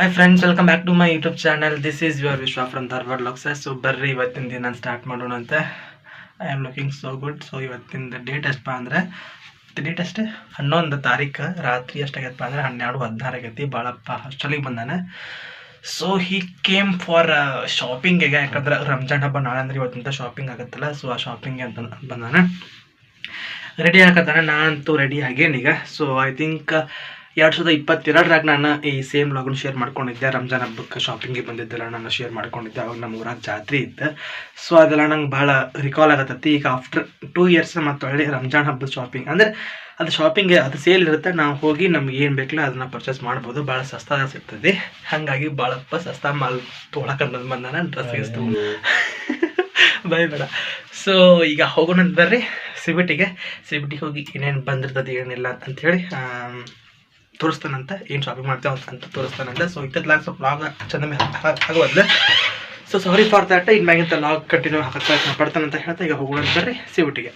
Hi friends welcome back to my YouTube channel this is your Vishwa from Dharwad ಲಾಕ್ಸಸ್ so ಬರ್ರಿ, ಇವತ್ತಿನ ದಿನ start ಮಾಡೋಣಂತೆ. I am looking so good so ಇವತ್ತಿನ date ಎಷ್ಟಪ್ಪ ಅಂದರೆ date ಅಷ್ಟೇ ಹನ್ನೊಂದು ತಾರೀಕು, ರಾತ್ರಿ ಎಷ್ಟಾಗೈತಪ್ಪ ಅಂದರೆ ಹನ್ನೆರಡು ಹದಿನಾರು ಆಗೈತಿ. ಭಾಳಪ್ಪ ಹಾಸ್ಟೆಲಿಗೆ ಬಂದಾನೆ. ಸೊ ಹೀ ಕೇಮ್ ಫಾರ್ ಶಾಪಿಂಗಿಗೆ ಯಾಕಂದ್ರೆ ರಂಜಾನ್ ಹಬ್ಬ ನಾಳೆ ಅಂದ್ರೆ ಇವತ್ತಿಂದ ಶಾಪಿಂಗ್ ಆಗುತ್ತಲ್ಲ. ಸೊ ಆ ಶಾಪಿಂಗ್ಗೆ ಅಂತ ಬಂದಾನೆ. ರೆಡಿ ಆಗತ್ತಾನೆ. ನಾನಂತೂ ರೆಡಿ ಆಗೇನೀಗ. ಸೊ ಐ ಥಿಂಕ್ ಎರಡು ಸಾವಿರದ ಇಪ್ಪತ್ತೆರಡರಾಗ ನಾನು ಈ ಸೇಮ್ ಲಾಗನ್ ಶೇರ್ ಮಾಡ್ಕೊಂಡಿದ್ದೆ. ರಂಜಾನ್ ಹಬ್ಬಕ್ಕೆ ಶಾಪಿಂಗಿಗೆ ಬಂದಿದ್ದೆಲ್ಲ ನಾನು ಶೇರ್ ಮಾಡ್ಕೊಂಡಿದ್ದೆ. ಅವಾಗ ನಮ್ಮ ಊರಾಗ ಜಾತ್ರೆ ಇತ್ತು. ಸೊ ಅದೆಲ್ಲ ನಂಗೆ ಭಾಳ ರಿಕಾಲ್ ಆಗತ್ತೈತಿ. ಈಗ ಆಫ್ಟರ್ ಟೂ ಇಯರ್ಸ್ ಮತ್ತು ಒಳ್ಳೆ ರಂಜಾನ್ ಹಬ್ಬದ ಶಾಪಿಂಗ್ ಅಂದರೆ ಅದು ಶಾಪಿಂಗ್ ಅದು ಸೇಲ್ ಇರುತ್ತೆ. ನಾವು ಹೋಗಿ ನಮ್ಗೆ ಏನು ಬೇಕಲ್ಲ ಅದನ್ನ ಪರ್ಚೇಸ್ ಮಾಡ್ಬೋದು. ಭಾಳ ಸಸ್ತಾಗ ಸಿಗ್ತದೆ. ಹಾಗಾಗಿ ಭಾಳಪ್ಪ ಸಸ್ತಾ ಮಾಲ್ ತೊಗೊಳಕಂತ ಬಂದಾನ ಡ್ರೆಸ್ ಬೈ ಬೇಡ ಸೊ ಈಗ ಹೋಗೋಣ ಬರ್ರಿ. ಸಿಬಿಟಿಗೆ ಸಿಬಿಟಿಗೆ ಹೋಗಿ ಏನೇನು ಬಂದಿರ್ತದೆ ಏನಿಲ್ಲ ಅಂತ ಹೇಳಿ. ತೋರಿಸ್ತಾನಂತ ಏನು ಶಾಪಿಂಗ್ ಮಾಡ್ತೇವೆ ಅಂತ ಅಂತ ತೋರಿಸ್ತಾನಂತ. ಸೊ ಇತ್ತತ್ಲಾಗ ಸ್ವಲ್ಪ ಲಾಗ್ ಚಂದ ಆಗೋದ್ಲೆ ಸೊ ಸಾರಿ ಫಾರ್ ದ್ಯಾಟ್ ಇನ್ನು ಮ್ಯಾಗಿಂತ ಲಾಗ್ ಕಂಟಿನ್ಯೂ ಹಾಕಕ್ಕೆ ಪ್ರಯತ್ನ ಅಂತ ಹೇಳ್ತಾ ಈಗ ಹೋಗೋಣ ಬರ್ರಿ. ಸಿಬಿಟಿಗೆ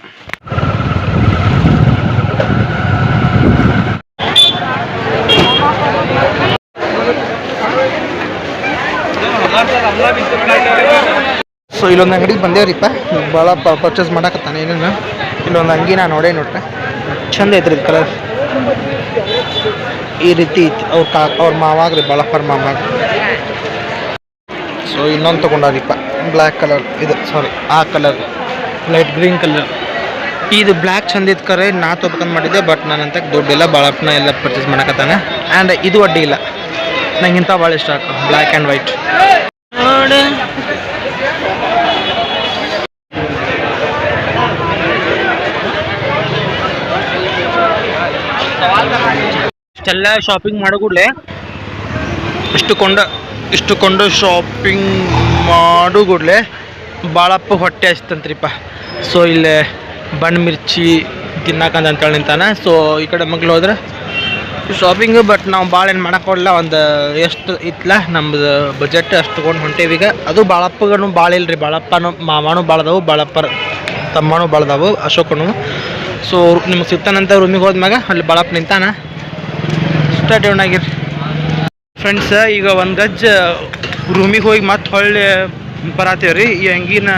ಸೊ ಇಲ್ಲೊಂದು ಅಂಗಡಿಗೆ ಬಂದೇವ್ರಿಪ್ಪ. ಭಾಳ ಪರ್ಚೇಸ್ ಮಾಡಕತ್ತಾನೆ ಏನೇನು. ಇಲ್ಲೊಂದು ಅಂಗಿ ನಾನು ನೋಡೇ ನೋಡ್ರೆ. ಚಂದ ಐತ್ರಿ ಇದು ಕಲರ್ ಈ ರೀತಿ ಅವ್ರ ಕಾ ಅವ್ರ ಮಾವಾಗ್ರಿ ಬಾಳಪ್ಪರ ಮಾವಾಗ ಸೊ ಇನ್ನೊಂದು ತೊಗೊಂಡಾರಿಪ್ಪ. ಬ್ಲ್ಯಾಕ್ ಕಲರ್ ಇದು ಸಾರಿ ಆ ಕಲರ್ ಲೈಟ್ ಗ್ರೀನ್ ಕಲರ್ ಇದು ಬ್ಲ್ಯಾಕ್ ಚಂದ ಇತ್ತು ಕರೆ, ನಾ ತೊಗೊಬೇಕಂತ ಮಾಡಿದ್ದೆ ಬಟ್ ನಾನಂತ ದುಡ್ಡಿಲ್ಲ ಬಾಳಪ್ಪನ ಎಲ್ಲ ಪರ್ಚೇಸ್ ಮಾಡಕತ್ತಾನೆ. ಆ್ಯಂಡ್ ಇದು ಅಡ್ಡಿ ಇಲ್ಲ. ನಂಗೆ ಇಂಥ ಭಾಳ ಇಷ್ಟ ಆಗ್ತದೆ ಬ್ಲ್ಯಾಕ್ ಆ್ಯಂಡ್ ವೈಟ್ ಇಷ್ಟೆಲ್ಲ ಶಾಪಿಂಗ್ ಮಾಡೋ ಕೂಡಲೇ. ಇಷ್ಟು ಕೊಂಡ ಇಷ್ಟು ಕೊಂಡು ಶಾಪಿಂಗ್ ಮಾಡೋ ಕೂಡಲೇ. ಭಾಳಪ್ಪ ಹೊಟ್ಟೆ ಹಚ್ತಂತ್ರಿಪ್ಪ ಸೊ ಇಲ್ಲೇ ಬಣ್ಣ ಮಿರ್ಚಿ ತಿನ್ನಕಂತ ಅಂತೇಳಿ ನಿಂತಾನೆ. ಸೊ ಈ ಕಡೆ ಮಗ್ಳು ಹೋದ್ರೆ ಶಾಪಿಂಗು ಬಟ್ ನಾವು ಭಾಳ ಏನು ಮಾಡೋಕ್ಕೋಲ್ಲ ಒಂದು ಎಷ್ಟು ಇತ್ತಲ್ಲ ನಮ್ಮದು ಬಜೆಟ್ ಅಷ್ಟು ತೊಗೊಂಡು ಹೊಂಟೇವೀಗ ಅದು ಭಾಳಪ್ಪಗೂ ಭಾಳ ಇಲ್ರಿ ಭಾಳಪ್ಪನು ಮಾಮನು ಭಾಳದವು ಭಾಳಪ್ಪರ ತಮ್ಮನು ಭಾಳದವು ಅಶೋಕನು. ಸೊ ನಿಮ್ಗೆ ಸಿಗ್ತಾನಂತ ರೂಮಿಗೆ ಹೋದ್ಮ್ಯಾಗ, ಅಲ್ಲಿ ಭಾಳಪ್ಪ ನಿಂತಾನ. ಸ್ಟಾರ್ಟ್ ಆಗಿರಿ ಫ್ರೆಂಡ್ಸ್ ಈಗ ಒಂದು ಗಜ್ಜ ರೂಮಿಗೆ ಹೋಗಿ ಮತ್ತೆ ಹೊಳ್ಳಿ ಬರತ್ತೇವೆ ರೀ ಈ ಅಂಗಿನ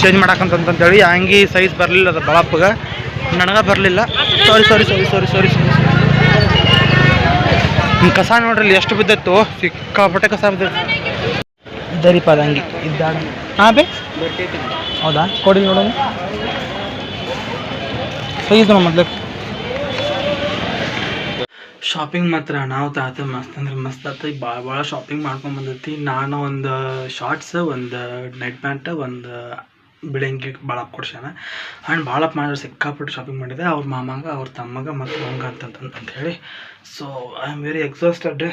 ಚೇಂಜ್ ಮಾಡಾಕಂತಂತೇಳಿ ಆ ಅಂಗಿ ಸೈಜ್ ಬರಲಿಲ್ಲ ಅದು ಬಳಪ್ಪಗ. ನನಗೆ ಬರಲಿಲ್ಲ. ಸಾರಿ ಸಾರಿ ಸಾರಿ ಸಾರಿ ಸಾರಿ ಸಾರಿ ಕಸ ನೋಡ್ರಿ ಎಷ್ಟು ಬಿದ್ದತ್ತು ಸಿಕ್ಕಾಪಟ್ಟೆ ಕಸ ಬಿದ್ದೈತೆ. ಇದರಿಪ್ಪ ಅದು ಅಂಗಿ. ಇದ್ದಾಗ ಹಾಂ ಬೇ. ಹೌದಾ? ಕೊಡಿ ನೋಡೋಣ. ಸೈಜ್ ನೋಡ ಮೊದ್ಲು. ಶಾಪಿಂಗ್ ಮಾತ್ರ ನಾವು ತಾತ ಮಸ್ತ್ ಅಂದ್ರೆ ಮಸ್ತ್ ಆತ ಭಾಳ ಭಾಳ ಶಾಪಿಂಗ್ ಮಾಡ್ಕೊಂಡು ಬಂದೈತಿ. ನಾನು ಒಂದು ಶಾರ್ಟ್ಸ್ ಒಂದು ನೈಟ್ ಪ್ಯಾಂಟ್ ಒಂದು ಬಿಳಂಗಿ ಭಾಳ ಕೊಡ್ಸ್ಯಾನ. ಆ್ಯಂಡ್ ಭಾಳಪ್ಪ ಮಾಡಿದ್ರೆ ಸಿಕ್ಕಾಪಟ್ಟೆ ಶಾಪಿಂಗ್ ಮಾಡಿದೆ. ಅವ್ರ ಮಾಮಂಗ, ಅವ್ರ ತಮ್ಮಗ ಮತ್ತು ಹಂಗ ಅಂತ ಹೇಳಿ. So I am very exhausted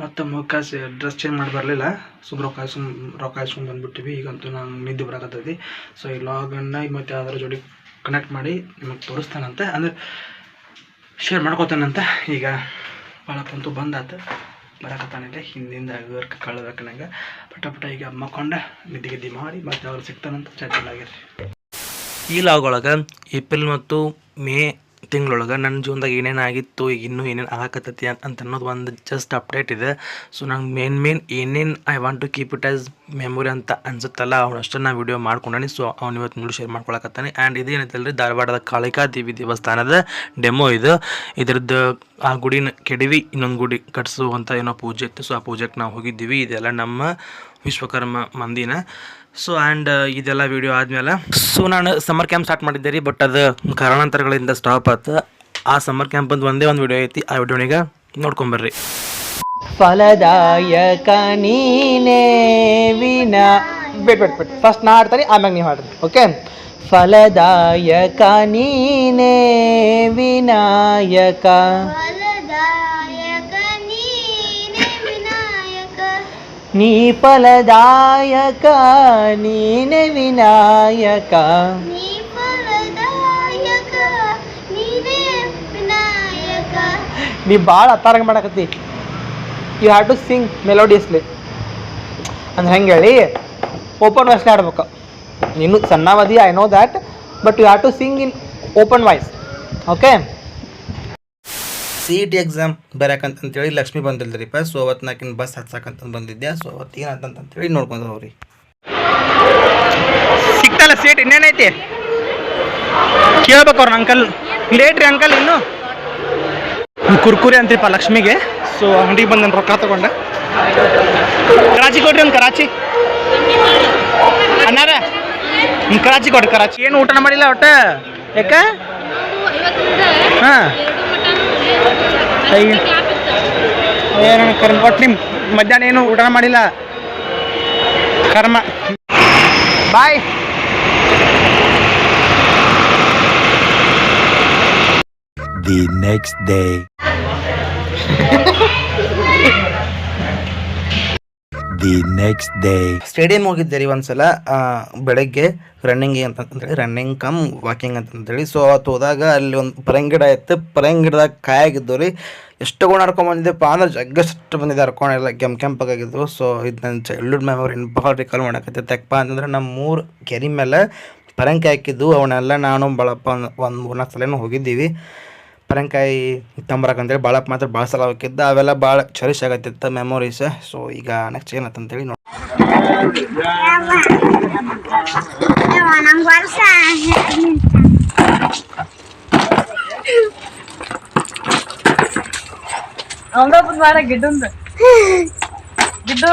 ಮತ್ತು ಮುಖ ಡ್ರೆಸ್ ಚೇಂಜ್ ಮಾಡಿ ಬರಲಿಲ್ಲ. ಸುಮ್ ರೊಕ್ಕ ಸುಮ್ ರೊಕ್ಕ ಇಸ್ಕೊಂಡು ಬಂದ್ಬಿಟ್ಟಿವಿ. ಈಗಂತೂ ನಂಗೆ ನಿದ್ದೆ ಬರಕತ್ತೈತಿ. ಸೊ ಈ ಲಾಗನ್ನು ಮತ್ತು ಯಾವ್ದಾರ ಜೋಡಿ ಕನೆಕ್ಟ್ ಮಾಡಿ ನಿಮಗೆ ತೋರಿಸ್ತಾನಂತೆ. ಅಂದರೆ ಶೇರ್ ಮಾಡ್ಕೋತಾನಂತ. ಈಗ ಭಾಳಕ್ಕಂತೂ ಬಂದಾತ. ಬರಕತ್ತಾನಿಲ್ಲ ಹಿಂದಿಂದ ವಿವರ್ಕ ಕಳ್ಬೇಕು ನಂಗೆ. ಪಟ ಪಟ ಈಗ ಮಕ್ಕೊಂಡ ನಿದ್ದೆ ಗಿದ್ದಿ ಮಾಡಿ ಮತ್ತೆ ಅವ್ರು ಸಿಗ್ತಾನಂತ ಚರ್ಚಲಾಗಿರಿ ಈ ಲಾಗ್ ಒಳಗೆ ಏಪ್ರಿಲ್ ಮತ್ತು ಮೇ ತಿಂಗಳೊಳಗೆ ನನ್ನ ಜೀವನದಾಗ ಏನೇನು ಆಗಿತ್ತು, ಈಗ ಇನ್ನೂ ಏನೇನು ಆಗಕತ್ತೈತಿ ಅಂತ ಅನ್ನೋದು ಒಂದು ಜಸ್ಟ್ ಅಪ್ಡೇಟ್ ಇದೆ. ಸೊ ನಂಗೆ ಮೇನ್ ಮೇನ್ ಏನೇನು I want to keep it as memory ಅಂತ ಅನ್ಸುತ್ತಲ್ಲ ಅವನಷ್ಟು ನಾನು ವಿಡಿಯೋ ಮಾಡ್ಕೊಂಡಾನಿ. ಸೊ ಅವ್ನು ಇವತ್ತು ನೋಡಿ ಶೇರ್ ಮಾಡ್ಕೊಳಕತ್ತಾನೆ. ಆ್ಯಂಡ್ ಇದೇನೈತಲ್ರಿ ಧಾರವಾಡದ ಕಾಳಿಕಾ ದೇವಿ ದೇವಸ್ಥಾನದ ಡೆಮೋ ಇದು. ಇದ್ರದ್ದು ಆ ಗುಡಿನ ಕೆಡವಿ ಇನ್ನೊಂದು ಗುಡಿ ಕಟ್ಸುವಂಥ ಏನೋ ಪೂಜೆ ಇತ್ತು. ಸೊ ಆ ಪೂಜೆಗೆ ನಾವು ಹೋಗಿದ್ದೀವಿ. ಇದೆಲ್ಲ ನಮ್ಮ ವಿಶ್ವಕರ್ಮ ಮಂದಿನ. ಸೊ ಆ್ಯಂಡ್ ಇದೆಲ್ಲ ವಿಡಿಯೋ ಆದಮೇಲೆ ಸೊ ನಾನು ಸಮ್ಮರ್ ಕ್ಯಾಂಪ್ ಸ್ಟಾರ್ಟ್ ಮಾಡಿದ್ದೆ ರೀ ಬಟ್ ಅದು ಕಾರಣಾಂತರಗಳಿಂದ ಸ್ಟಾಪ್ ಆಯ್ತು ಆ ಸಮ್ಮರ್ ಕ್ಯಾಂಪ್ ಅಂತ ಒಂದೇ ಒಂದು ವಿಡಿಯೋ ಐತಿ ಆ ವಿಡಿಯೋನಿಗೆ ನೋಡ್ಕೊಂಬರ್ರಿ. ಫಲದಾಯಕ ನೀನೇ ವಿನ. ಬಿಟ್ ಬಿಟ್ ಬೇಟ್ ಫಸ್ಟ್ ನಾ ಹಾಡ್ತಾರೆ ಆಮ್ಯಾಗ ನೀವು ಹಾಡ್ರಿ ಓಕೆ ಫಲದಾಯಕ ನೀನೇ ವಿನಾಯಕ. ನೀ ಫಲದಾಯಕ ನೀನೆ ವಿನಾಯಕ. ನೀ ಭಾಳ ಅತ್ತಾರಂಗ ಮಾಡಕತ್ತಿ. You have to sing melodiously ಅಂದ್ರೆ ಹೆಂಗೆ ಹೇಳಿ ಓಪನ್ ವಾಯ್ಸ್ಲಿ ಆಡ್ಬೇಕು ನೀನು ಸಣ್ಣವದಿ I know that but you have to sing in open voice okay C E T exam ಬರಕಂತಂತೇಳಿ Lakshmi ಬಂದಿಲ್ದ್ರಿಪ್ಪ ಸೊ ಅವತ್ತು ನಾಕಿನ ಬಸ್ ಹತ್ಸಕ್ಕಂತ ಬಂದಿದ್ದೆ ಸೊ ಅವತ್ತು ಏನಂತಂತೇಳಿ ನೋಡ್ಕೊಂಡು ಹೋಗ್ರಿ ಸಿಕ್ತಲ್ಲ ಸೀಟ್ ಇನ್ನೇನೈತಿ ಕೇಳ್ಬೇಕು ಅವ್ರ ಅಂಕಲ್ ಲೇಟ್ ರೀ ಅಂಕಲ್ ಇನ್ನು? ಕುರ್ಕುರಿ ಅಂತೀಪ ಲಕ್ಷ್ಮಿಗೆ. ಸೊ ಅಂಗಡಿಗೆ ಬಂದು ರೊಕ್ಕ ತಗೊಂಡೆ. ಕರಾಚಿ ಕೊಡ್ರಿ ಒಂದು ಕರಾಚಿ. ಹ್ಞೂ ಕರಾಚಿ ಕೊಡ್ರಿ ಕರಾಚಿ. ಏನು ಊಟ ಮಾಡಿಲ್ಲ ಒಟ್ಟ? ಯಾಕ ಹಾಂ. ಏನು ಕರ್ಮ ಒಟ್ಟು ನಿಮ್ಮ ಮಧ್ಯಾಹ್ನ ಏನು ಊಟ ಮಾಡಿಲ್ಲ? ಕರ್ಮ. Bye. The next day. the next day stadium ಹೋಗಿದ್ದೆ ರೀ ಒಂದ್ಸಲ ಬೆಳಗ್ಗೆ ರನ್ನಿಂಗ್ ಅಂತಂದ್ರೆ ರನ್ನಿಂಗ್ ಕಮ್ ವಾಕಿಂಗ್ ಅಂತಂತೇಳಿ ಸೊ ಅವತ್ತು ಹೋದಾಗ ಅಲ್ಲಿ ಒಂದು ಪರಂಗಿಡ ಇತ್ತು ಪರಂಗಿಡದಾಗ ಕಾಯಾಗಿದ್ದು ರೀ. ಎಷ್ಟು ಗುಣ ಹರ್ಕೊಂಡ್ ಬಂದಿದ್ದೆಪ್ಪ ಅಂದ್ರೆ ಜಗ್ಗಷ್ಟು ಬಂದಿದೆ ಹರ್ಕೊಂಡೆಲ್ಲ ಕೆಂಪು ಕೆಂಪಾಗಿದ್ದವು ಸೊ ಇದು ನನ್ನ ಚೈಲ್ಡ್ಹುಡ್ ಮೆಮೊರಿ ಭಾಳ ರಿಕಾಲ್ ಮಾಡಕತ್ತೆ ಯಾಕಪ್ಪ ಅಂತಂದ್ರೆ ನಮ್ಮ ಮೂರು ಕೆರೆ ಮೇಲೆ ಪರಂಗಿ ಹಾಕಿದ್ದು ಅವನ್ನೆಲ್ಲ ನಾನು, ಬಳಪ್ಪ ಒಂದು ಮೂರ್ನಾಲ್ಕು ಸಲನೂ ಹೋಗಿದ್ದೀವಿ. ಪರಂಕಾಯಿ ತಂಬರಕಂತೇಳಿ ಭಾಳಪ್ಪ ಮಾತ್ರ ಭಾಳ ಸಲ ಹೋಗಿದ್ದ. ಅವೆಲ್ಲ ಭಾಳ ಚರಿಶ್ ಆಗತ್ತಿತ್ತು ಮೆಮೊರೀಸ್ ಸೊ ಈಗ ನೆಕ್ಸ್ಟ್ ಏನಂತಂತೇಳಿ ನೋಡಿ ನಂಗೆ ವರ್ಷ ಅವಂಗ ಮಾಡ ಗಿಡ್ಡಂದ. ಗಿಡ್ಡು.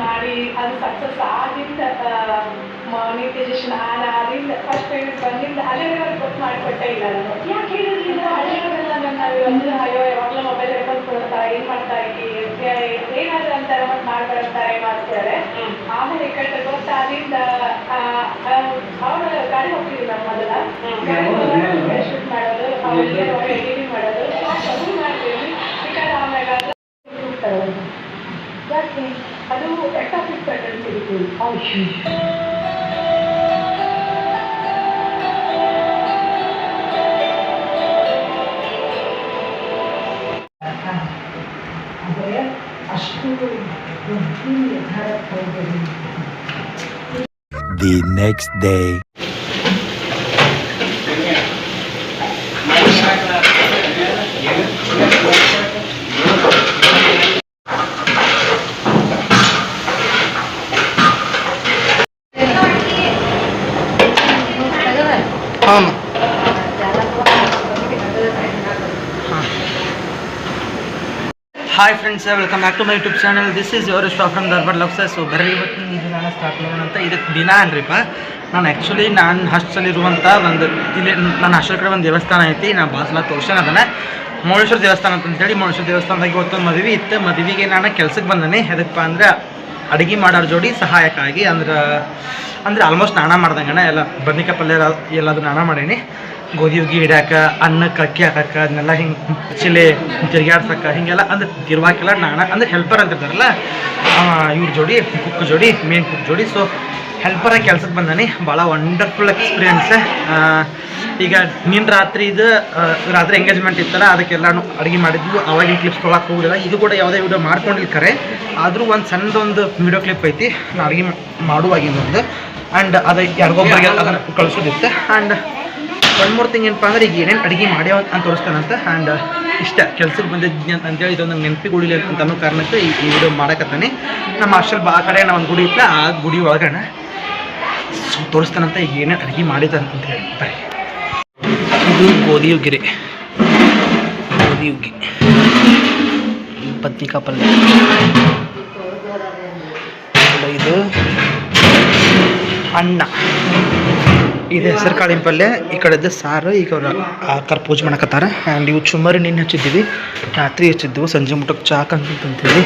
ಮಾಡಿ ಅದು ಸಕ್ಸಸ್ ಆಗಿಂದ ಮಾನಿಟೈಸೇಷನ್ ಆನ್ ಫಸ್ಟ್ ಪೇಮೆಂಟ್ ಬಂದಿಂದ ಅಲ್ಲಿವರೆಗೆ ಗೊತ್ತು ಮಾಡಿಕೊಟ್ಟೇ ಇಲ್ಲ ನಾನು ಯಾಕೆ ಹೇಳಿದ್ರಿಲ್ಲ ಹಳೆಯವರೆಲ್ಲ ನನ್ನ ಇವತ್ತು ಅಯ್ಯೋ ಯಾವಾಗಲೂ ಮೊಬೈಲ್ ಹಿಡ್ಕೊಂಡು ಕೊಡ್ತಾರೆ ಏನ್ ಮಾಡ್ತಾ ಇದ್ದೀ? ಏನಾದ್ರು ಅಂತಾರೆ ಮತ್ತೆ ಮಾಡ್ಬಿಡ್ತಾರೆ ಮಾಡ್ತಾರೆ ಆಮೇಲೆ ಈ ಕಡೆ ಅಲ್ಲಿಂದ ಆ ಗಾಡಿ ಹೋಗ್ತಿದ್ದಿಲ್ಲ ಮೊದಲ. ಶೂಟ್ ಮಾಡೋದು ಅವಳಿಗೆ ಎಡಿಟಿಂಗ್ ಮಾಡೋದು ಅದು ಮಾಡ್ತೀವಿ. ಹೋಗ್ತಾರೆ ಅವ್ರು. ಯಾಕೆ? ಅದು ಎಕ್ಟಾಫಿಕ್ ಪ್ಯಾಟರ್ನ್ ಸಿಗುತ್ತೆ The next day. Hi friends welcome back to my YouTube channel this is your ಇಷ್ಟ ಫ್ರಮ್ ದರ್ಬಾರ್ ಲಕ್ಸ ಸೊ ಬರೀ ಇವತ್ತು ಇದು ನಾನು ಸ್ಟಾರ್ಟ್ ಮಾಡೋಣ ಅಂತ. ಇದಕ್ಕೆ ದಿನ ಅನ್ರಿಪ್ಪ ನಾನು ಆ್ಯಕ್ಚುಲಿ ನಾನು ಹಾಸ್ಟೆಲಿರುವಂಥ ಒಂದು ಇಲ್ಲಿ ನನ್ನ ಹಾಸ್ಟೆಲ್ ಕಡೆ ಒಂದು ದೇವಸ್ಥಾನ ಐತಿ. ನಾನು ಬಾಸಲ ತೋರ್ಸೋಣ ಅದನ್ನು. ಮೌಳೇಶ್ವರ ದೇವಸ್ಥಾನ ಅಂತಂತೇಳಿ ಮೌಳೇಶ್ವರ ದೇವಸ್ಥಾನದಾಗ ಇವತ್ತು ಮದುವೆ ಇತ್ತು. ಮದುವೆಗೆ ನಾನು ಕೆಲಸಕ್ಕೆ ಬಂದೇನೆ. ಎದಕ್ಕಪ್ಪ ಅಂದ್ರೆ ಅಡುಗೆ ಮಾಡೋರ ಜೋಡಿ ಸಹಾಯಕ್ಕಾಗಿ ಅಂದ್ರೆ ಅಂದ್ರೆ ಆಲ್ಮೋಸ್ಟ್ ನಾನ ಮಾಡ್ದಂಗನ. ಎಲ್ಲ ಬದನಿಕಾಯಿ ಪಲ್ಯ ಎಲ್ಲದು ನಾನಾ ಮಾಡೀನಿ. ಗೋಧಿ ಹುಗ್ಗಿ ಹಿಡ್ಯಾಕ ಅನ್ನಕ್ಕೆ ಅಕ್ಕಿ ಹಾಕಕ್ಕ ಅದನ್ನೆಲ್ಲ ಹಿಂಗೆ ಚಿಲೆ ತಿರ್ಗಾಡ್ಸಕ್ಕ ಹಿಂಗೆಲ್ಲ ಅಂದ್ರೆ ತಿರ್ವಾಕೆಲ್ಲ ನಾಣ ಅಂದ್ರೆ ಹೆಲ್ಪರ್ ಅಂತ ಇರ್ತಾರಲ್ಲ ಇವ್ರ ಜೋಡಿ ಕುಕ್ ಜೋಡಿ ಮೇನ್ ಕುಕ್ ಜೋಡಿ. ಸೊ ಹೆಲ್ಪರಾಗಿ ಕೆಲ್ಸಕ್ಕೆ ಬಂದಾನೆ. ಭಾಳ ವಂಡರ್ಫುಲ್ ಎಕ್ಸ್ಪೀರಿಯನ್ಸ್ ಈಗ ನಿನ್ನ ರಾತ್ರಿ ಇದು ರಾತ್ರಿ ಎಂಗೇಜ್ಮೆಂಟ್ ಇತ್ತಲ್ಲ, ಅದಕ್ಕೆಲ್ಲಾನು ಅಡುಗೆ ಮಾಡಿದ್ವು ಅವಾಗಿನ ಕ್ಲಿಪ್ಸ್ ತೊಗೊಳಕ್ಕೆ ಹೋಗಿಲ್ಲ ಇದು ಕೂಡ ಯಾವುದೇ ವಿಡಿಯೋ ಮಾಡ್ಕೊಂಡಿಲ್ಲ ಖರೆ ಆದರೂ ಒಂದು ಸಣ್ಣದೊಂದು ವಿಡಿಯೋ ಕ್ಲಿಪ್ ಐತಿ. ನಾ ಅಡುಗೆ ಮಾಡುವಾಗಿಂದೊಂದು ಆ್ಯಂಡ್ ಅದು ಯಾರಿಗೊಬ್ಬರಿಗೆ ಅದನ್ನು ಕಳಿಸೋದಿತ್ತು. ಆ್ಯಂಡ್ ಒನ್ ಮೂರು ತಿಂಗ್ ಏನಪ್ಪ ಅಂದ್ರೆ ಈಗ ಏನೇನು ಅಡುಗೆ ಮಾಡ್ಯಾವ ಅಂತ ತೋರಿಸ್ತಾನಂತ. ಆ್ಯಂಡ್ ಇಷ್ಟ ಕೆಲ್ಸಕ್ಕೆ ಬಂದಿದ್ದೀನಿ ಅಂತ ಅಂತೇಳಿ ಇದೊಂದು ನೆನಪಿ ಗುಡಿ ಅಂತ ಅನ್ನೋ ಕಾರಣಕ್ಕೆ ಈ ವಿಡಿಯೋ ಮಾಡಕತ್ತಾನೆ. ನಮ್ಮ ಹಾಸ್ಟೆಲ್ ಬಾ ಕಡೆ ನಾವು ಒಂದು ಗುಡಿ ಇತ್ತ ಆ ಗುಡಿ ಒಳಗಣ ಸೊ ತೋರಿಸ್ತಾನಂತ ಈಗ ಏನೇನು ಅಡುಗೆ ಮಾಡಿದ ಅಂತ ಹೇಳಿ. ಬರ್ರಿ. ಇದು ಗೋಧಿ ಹುಗ್ಗಿರಿ. ಗೋಧಿ ಹುಗ್ಗಿ. ಬದ್ನಿಕಾಯಿ ಪಲ್ಯ. ಇದು ಅನ್ನ. ಇದು ಹೆಸರು ಕಾಳಿನ ಪಲ್ಯ, ಈ ಕಡೆದು ಸಾರು, ಈಗ ಅವ್ರು ಆಕಾರ ಪೂಜೆ ಮಾಡಕತ್ತಾರ. ಆ್ಯಂಡ್ ಇವು ಚುಮ್ಮರಿ ನಿನ್ನೆ ಹಚ್ಚಿದ್ದೀವಿ. ರಾತ್ರಿ ಹಚ್ಚಿದ್ವು ಸಂಜೆ ಮುಟ್ಟಕ್ಕೆ ಚಾ ತಿಂತೀವಿ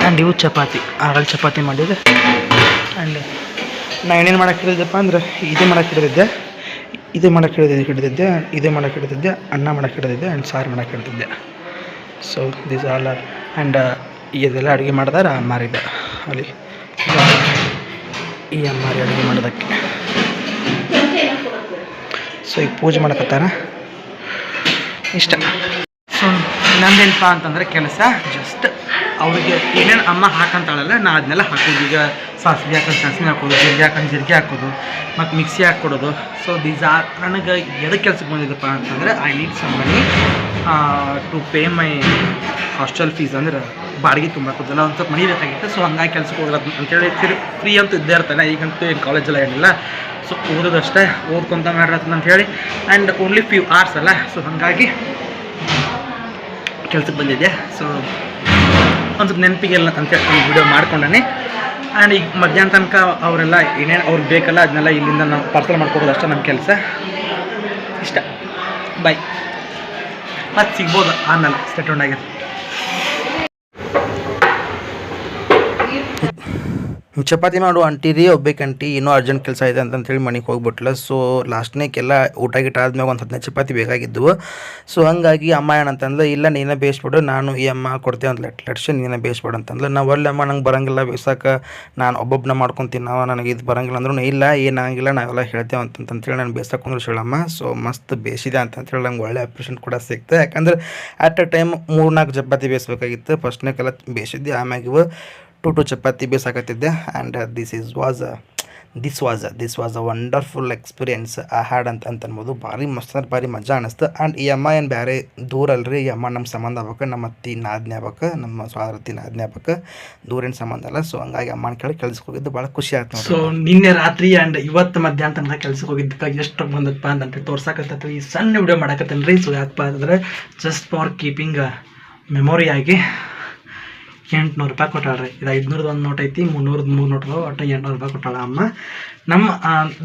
ಆ್ಯಂಡ್ ಇವು ಚಪಾತಿ, ಆರಲ್ ಚಪಾತಿ ಮಾಡಿದೆ. ಆ್ಯಂಡ್ ನಾ ಏನೇನು ಮಾಡೋಕೆ ಹೇಳಿದ್ದೆಪ್ಪ ಅಂದ್ರೆ, ಇದೇ ಮಾಡಕ್ಕೆ ಹಿಡಿದಿದ್ದೆ ಇದೇ ಮಾಡೋಕೆ ಹಿಡಿದಿದ್ದೆ ಹಿಡಿದಿದ್ದೆ. ಇದೇ ಮಾಡಕ್ಕೆ ಹಿಡಿದಿದ್ದೆ, ಅನ್ನ ಮಾಡೋಕೆ ಹಿಡಿದಿದ್ದೆ ಆ್ಯಂಡ್ ಸಾರು ಮಾಡಕ್ಕೆ ಹಿಡಿದಿದ್ದೆ. So this all are and ಇದೆಲ್ಲ ಅಡುಗೆ ಮಾಡಿದಾರ ಮಾರಿದ್ದೆ ಅಲ್ಲಿ. ಈ ಅಮ್ಮಾರಿ ಅಡುಗೆ ಮಾಡೋದಕ್ಕೆ. ಸೊ ಈಗ ಪೂಜೆ ಮಾಡಕತ್ತಾರ ಇಷ್ಟ. ಸೊ ನಂದೇನಪ್ಪ ಅಂತಂದರೆ ಕೆಲಸ ಜಸ್ಟ್ ಅವ್ರಿಗೆ ಏನೇನು ಅಮ್ಮ ಹಾಕಂತಾಳಲ್ಲ, ನಾ ಅದನ್ನೆಲ್ಲ ಹಾಕೋದು. ಈಗ ಸಾಸಿವೆ ಹಾಕೊಂಡು ಸಾಸಿವೆ ಹಾಕೋದು, ಜೀರಿಗೆ ಹಾಕೊಂಡು ಜೀರಿಗೆ ಹಾಕೋದು, ಮತ್ತು ಮಿಕ್ಸಿ ಹಾಕ್ಕೊಡೋದು ಸೊ ದೀಸ್ ಆರ್ ನನಗೆ ಎದಕ್ಕೆ ಕೆಲ್ಸಕ್ಕೆ ಬಂದಿದ್ದಪ್ಪ ಅಂತಂದರೆ I need some money to pay my hostel fees ಅಂದ್ರೆ ಬಾಡಿಗೆ ತುಂಬಾಕೋದಲ್ಲ ಒಂದು ಸ್ವಲ್ಪ ಮನಿ ಬೇಕಾಗಿತ್ತು. ಸೊ ಹಂಗಾಗಿ ಕೆಲ್ಸಕ್ಕೆ ಹೋಗಲ್ಲ ಅಂತೇಳಿ ಫಿರ್ ಫ್ರೀ ಅಂತ ಇದ್ದೇ ಇರ್ತಾನೆ ಈಗಂತೂ ಏನು ಕಾಲೇಜೆಲ್ಲ ಏನಿಲ್ಲ. ಸೊ ಓದೋದಷ್ಟೇ ಓದ್ಕೊಂತ ಮಾಡಿರತ್ತಂತ ಅಂತ ಹೇಳಿ ಆ್ಯಂಡ್ ಓನ್ಲಿ ಫ್ಯೂ ಆರ್ಸ್ ಅಲ್ಲ. ಸೊ ಹಾಗಾಗಿ ಕೆಲ್ಸಕ್ಕೆ ಬಂದಿದ್ದೆ ಸೊ ಒಂದು ಸ್ವಲ್ಪ ನೆನಪಿಗೆಲ್ಲ ಅಂತೇಳಿ ವಿಡಿಯೋ ಮಾಡ್ಕೊಂಡಾನೆ. ಆ್ಯಂಡ್ ಈಗ ಮಧ್ಯಾಹ್ನ ತನಕ ಅವರೆಲ್ಲ ಏನೇನು ಅವ್ರಿಗೆ ಬೇಕಲ್ಲ, ಅದನ್ನೆಲ್ಲ ಇಲ್ಲಿಂದ ನಾವು ಪಾರ್ಸಲ್ ಮಾಡ್ಕೊಡೋದು ಅಷ್ಟೇ ನಮ್ಮ ಕೆಲಸ. ಇಷ್ಟ. ಬಾಯ್ ಮತ್ತು ಸಿಗ್ಬೋದು. ಆಮೇಲೆ ಸೆಟೌಂಡ್ ಆಗಿರೋ ಚಪಾತಿ ಮಾಡು ಅಂಟಿರಿ ಒಬ್ಬೇಕು ಅಂಟಿ, ಇನ್ನೂ ಅರ್ಜೆಂಟ್ ಕೆಲಸ ಇದೆ ಅಂತಂತೇಳಿ ಮನೆಗೆ ಹೋಗ್ಬಿಟ್ಲ. ಸೊ ಲಾಸ್ಟ್ನೇಕೆಲ್ಲ ಊಟ ಗೀಟ ಆದ್ಮೇಲೆ ಒಂದು ಹದಿನೈದು ಚಪಾತಿ ಬೇಕಾಗಿದ್ದವು ಸೊ ಹಂಗಾಗಿ ಅಮ್ಮ ಏನಂತಂದ್ಲು ಇಲ್ಲ, ನೀನೇ ಬೇಯಿಸ್ಬಿಡು, ನಾನು ಈ ಅಮ್ಮ ಕೊಡ್ತೇವೆ ಅಂತ ಲೆಟ್, ಲಟ್ಸಿ, ನೀನೇ ಬೇಯಿಸ್ಬಿಡು ಅಂತಂದ್ಲು. ನಾವು ಒಳ್ಳೆ ಅಮ್ಮ, ನಂಗೆ ಬರಂಗಿಲ್ಲ ಬೇಯ್ಸಕ್ಕೆ ನಾನು ಒಬ್ಬೊಬ್ಬನ ಮಾಡ್ಕೊತೀನಿ ನಾವು ನನಗೆ ಇದು ಬರಂಗಿಲ್ಲ ಅಂದ್ರೂ ಇಲ್ಲ ಏನಾಗಿಲ್ಲ ನಾವೆಲ್ಲ ಹೇಳ್ತೇವೆ ಅಂತಂತೇಳಿ ನಾನು ಬೇಯ್ಸಕ್ಕೆ ಕುಂದ್ರು ಹೇಳಮ್ಮ ಸೊ ಮಸ್ತ್ ಬೇಯಿಸಿದೆ ಅಂತಂತೇಳಿ ನಂಗೆ ಒಳ್ಳೆ ಅಪ್ರಿಷನ್ ಕೂಡ ಸಿಕ್ತು. ಯಾಕಂದ್ರೆ ಅಟ್ ಅ ಟೈಮ್ ಮೂರು ನಾಲ್ಕು ಚಪಾತಿ ಬೇಯಿಸ್ಬೇಕಾಗಿತ್ತು. ಫಸ್ಟ್ನೇಕೆಲ್ಲ ಬೇಯಿಸಿದ್ದೆ ಆಮ್ಯಾಗ ಇವು. Two two chapati ಬೇಸಾಕತ್ತಿದ್ದೆ. And this is was this was this was a wonderful experience I had ಅಂತ ಅಂತ ಅನ್ಬೋದು. ಭಾರಿ ಮಸ್ತ್ ಅಂದ್ರೆ ಭಾರಿ ಮಜಾ ಅನಿಸ್ತು. ಆ್ಯಂಡ್ ಈ ಅಮ್ಮ ಏನು ಬೇರೆ ದೂರ ಅಲ್ರಿ? ಈ ಅಮ್ಮ ನಮ್ಮ ಸಂಬಂಧ ಆಗ್ಬೇಕು ನಮ್ಮ ಅತ್ತಿ ನಾದ್ನೆ ಆಗ್ಬೇಕು ನಮ್ಮ ಸ್ವಾದರತಿ ನಾದ್ನೆ ಆಗ್ಬೇಕು ದೂರಿನ ಸಂಬಂಧ ಅಲ್ಲ. ಸೊ ಹಂಗಾಗಿ ಅಮ್ಮನ ಕೇಳಿ ಕೆಲ್ಸಕ್ಕೆ ಹೋಗಿದ್ದು ಭಾಳ ಖುಷಿ ಆಯ್ತು ಸೊ ನಿನ್ನೆ ರಾತ್ರಿ ಆ್ಯಂಡ್ ಇವತ್ತು ಮಧ್ಯಾಹ್ನ ತನಕ ಕೆಲ್ಸಕ್ಕೆ ಹೋಗಿದ್ದಕ್ಕೆ ಎಷ್ಟು ಬಂದಪ್ಪ ಅಂತ ತೋರ್ಸಕತ್ತೈತಿ ಈ ಸಣ್ಣ ವಿಡಿಯೋ ಮಾಡಕತ್ತೇನೆ ರೀ ಸೊ ಯಾಕಪ್ಪ ಅಂತಂದ್ರೆ ಜಸ್ಟ್ ಫಾರ್ ಕೀಪಿಂಗ್ ಮೆಮೊರಿ ಆಗಿ ಎಂಟ್ನೂರು ರೂಪಾಯಿ ಕೊಟ್ಟಾಳ್ರಿ. ಇದು ಐದುನೂರದ್ದು ಒಂದು ನೋಟ್ ಐತಿ ಮುನ್ನೂರದ್ದು ಮೂರು ನೋಟ್ ಒಟ್ಟು ಎಂಟುನೂರು ರೂಪಾಯಿ ಕೊಟ್ಟಾಳ ಅಮ್ಮ. ನಮ್ಮ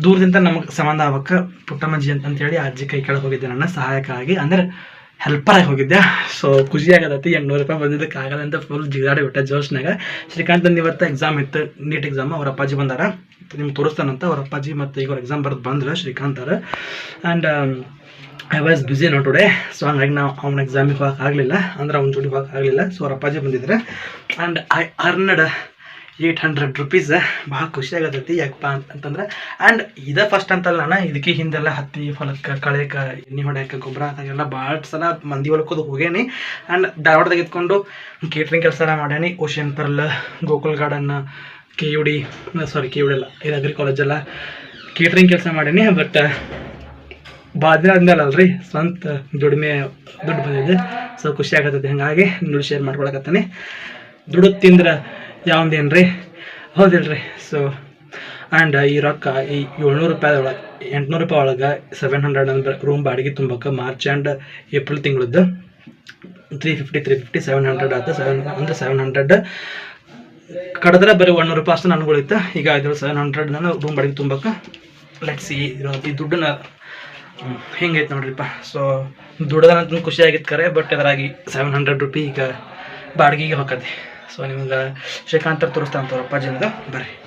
ದೂರದಿಂದ ನಮಗೆ ಸಂಬಂಧ ಆಗ್ಬೇಕು ಪುಟ್ಟಮ್ಮಜ್ಜಿ ಅಂತ ಅಂತೇಳಿ ಅಜ್ಜಿ ಕೈ ಕೆಳಗೆ ಹೋಗಿದ್ದೆ ನನ್ನ ಸಹಾಯಕ್ಕಾಗಿ. ಅಂದ್ರೆ ಹೆಲ್ಪರ್ ಆಗಿ ಹೋಗಿದ್ದೆ ಸೊ ಖುಷಿ ಆಗ್ಯಾದತಿ ಎಂಟು ನೂರು ರೂಪಾಯಿ ಬಂದಿದ್ದಕ್ಕೆ ಆಗಲ್ಲ ಅಂತ ಫುಲ್ ಜಿಗಾಡಿ ಬಿಟ್ಟೆ ಜೋಶ್ನಾಗ ಶ್ರೀಕಾಂತ್ ಇವತ್ತು ಎಕ್ಸಾಮ್ ಇತ್ತು ನೀಟ್ ಎಕ್ಸಾಮ್ ಅವ್ರ ಅಪ್ಪಾಜಿ ಬಂದಾರ. ನಿಮ್ಗೆ ತೋರಿಸ್ತಾನಂತ ಅವ್ರ ಅಪ್ಪಾಜಿ ಮತ್ತು ಈಗ ಅವ್ರ ಎಕ್ಸಾಮ್ ಬರೆದು ಬಂದ್ರೆ ಅವರು. And I was busy no today so ಹಂಗಾಗಿ ನಾವು ಅವ್ನ ಎಕ್ಸಾಮಿಗೆ ಹೋಗೋಕ್ಕಾಗಲಿಲ್ಲ ಅಂದ್ರೆ ಅವ್ನ ಜೋಡಿ ಹೋಗೋಕ್ಕಾಗಲಿಲ್ಲ ಸೊ ಅವ್ರ ಅಪ್ಪಾಜಿ ಬಂದಿದ್ರೆ. And I earned eight hundred rupees ಭಾಳ ಖುಷಿ ಆಗತೈತಿ, ಯಾಕಪ್ಪ ಅಂತಂದ್ರೆ ಆ್ಯಂಡ್ ಇದೇ ಫಸ್ಟ್ ಅಂತಲ್ಲ ನಾನು ಇದಕ್ಕೆ ಹಿಂದೆಲ್ಲ ಹತ್ತಿ ಹೊಲಕ್ಕೆ ಕಳೆಕ, ಎಣ್ಣೆ ಹೊಡ್ಯಾಕ, ಗೊಬ್ಬರ ಹಾಕಾಗೆಲ್ಲ ಭಾಳ ಸಲ ಮಂದಿ ಹೊಲಕ್ಕೆ ಹೋಗೇನಿ ಆ್ಯಂಡ್ ಧಾರವಾಡದಾಗ ಇದ್ಕೊಂಡು ಕೇಟ್ರಿಂಗ್ ಕೆಲಸ ಎಲ್ಲ ಮಾಡೇನಿ ocean pearl Gokul garden K U D sorry K U D ಅಲ್ಲ, ಇದು ಅಗ್ರಿ ಕಾಲೇಜೆಲ್ಲ ಕೇಟ್ರಿಂಗ್ ಕೆಲಸ ಮಾಡೀನಿ ಬಟ್ ಬಾದ್ರೆ ಆದ್ಮೇಲೆ ಅಲ್ರಿ, ಸ್ವಂತ ದುಡಿಮೆ ದುಡ್ಡು ಬಂದಿದೆ. ಸೊ ಖುಷಿ ಆಗತ್ತೈತಿ ಹಾಗಾಗಿ ದುಡ್ಡು ಶೇರ್ ಮಾಡ್ಕೊಳಕತ್ತಾನೆ. ದುಡ್ಡು ತಿಂದ್ರೆ ಯಾವ್ದೇನ್ರಿ? ಹೌದಿಲ್ರಿ. ಸೊ ಆ್ಯಂಡ್ ಈ ರೊಕ್ಕ ಈ ಏಳ್ನೂರು ರೂಪಾಯಿ ಒಳಗೆ, ಎಂಟುನೂರು ರೂಪಾಯಿ ಒಳಗೆ ಸೆವೆನ್ ಹಂಡ್ರೆಡ್ ಅಂದ್ರೆ ರೂಮ್ ಬಾಡಿಗೆ ತುಂಬಕ್ಕೆ March and April ತಿಂಗಳದ್ದು three fifty three fifty seven hundred ಆಯ್ತು ಸೆವೆನ್ ಅಂದರೆ ಸೆವೆನ್ ಹಂಡ್ರೆಡ್ ಕಡಿದ್ರೆ ಬರೀ ಒನ್ನೂರು ರೂಪಾಯಿ ಅಷ್ಟು ನನಗೆ ಉಳಿತು ಈಗ ಐದು ಸೆವೆನ್ ಹಂಡ್ರೆಡ್ ನಾನು ರೂಮ್ ಬಾಡಿಗೆ ತುಂಬಕ್ಕೆ ಲೆಟ್ಸ್ ಈ ದುಡ್ಡನ್ನ ಹಿಂಗೈತೆ ನೋಡ್ರಿಪ್ಪ. ಸೊ ದುಡ್ದನಂತ ಖುಷಿ ಆಗಿತ್ತು ಕರೆ ಬಟ್ ಅದರಾಗಿ ಸೆವೆನ್ ಹಂಡ್ರೆಡ್ ರುಪಿ ಈಗ ಬಾಡಿಗೆಗೆ ಹೋಗತ್ತೆ ಸೊ ನಿಮ್ಗೆ ಶ್ರೀಕಾಂತ್ ತೋರಿಸ್ತಾ ಅಂತವ್ರ ಅಪ್ಪಾಜಿಂದ ಬರ್ರಿ.